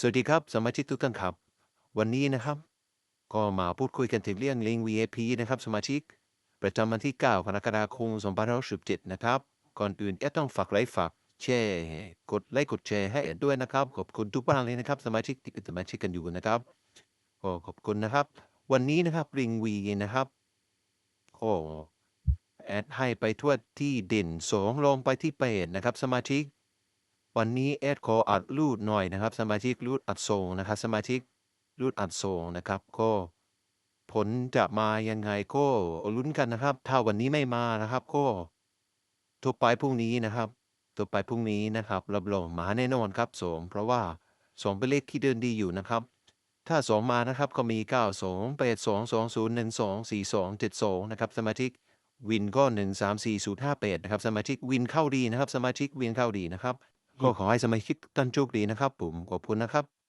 สวัสดีครับสมาชิกทุกท่านครับ วันนี้นะครับ ก็มาพูดคุยกันถึงเรื่องลิง VIP นะครับสมาชิก ประจำวันที่ 9 กรกฎาคม2567นะครับ ก่อนอื่นแอดต้องฝากไลค์ฝากแชร์กดไลค์กดแชร์ให้ด้วยนะครับ ขอบคุณทุกบ้านเลยนะครับ สมาชิกที่เป็นสมาชิกกันอยู่นะครับก็ขอบคุณนะครับ วันนี้นะครับลิง V นะครับก็แอดให้ไปทั่วที่เด่นสองลงไปที่เปดนะครับ สมาชิก วันนี้แอดขออัดรูดหน่อยนะครับ สมาชิกรูดอัดส่งนะครับ สมาชิกรูดอัดส่งนะครับ ก็ผลจะมายังไงก็ลุ้นกันนะครับ ถ้าวันนี้ไม่มานะครับ ก็ทั่วไปพรุ่งนี้นะครับทั่วไปพรุ่งนี้นะครับรับรองมาแน่นอนครับสองเพราะว่าสองเป็นเลขที่เดินดีอยู่นะครับ ถ้าสองมานะครับก็มีเก้าสองแปดสองสองศูนย์หนึ่งสองสี่สองเจ็ดสองนะครับสมาชิกวินก็หนึ่งสามสี่ศูนย์ห้าแปดนะครับสมาชิกวินเข้าดีนะครับ สมาชิกวินเข้าดีนะครับ ก็ขอให้สมาชิกทุกท่านโชคดีนะครับผม ขอบคุณนะครับ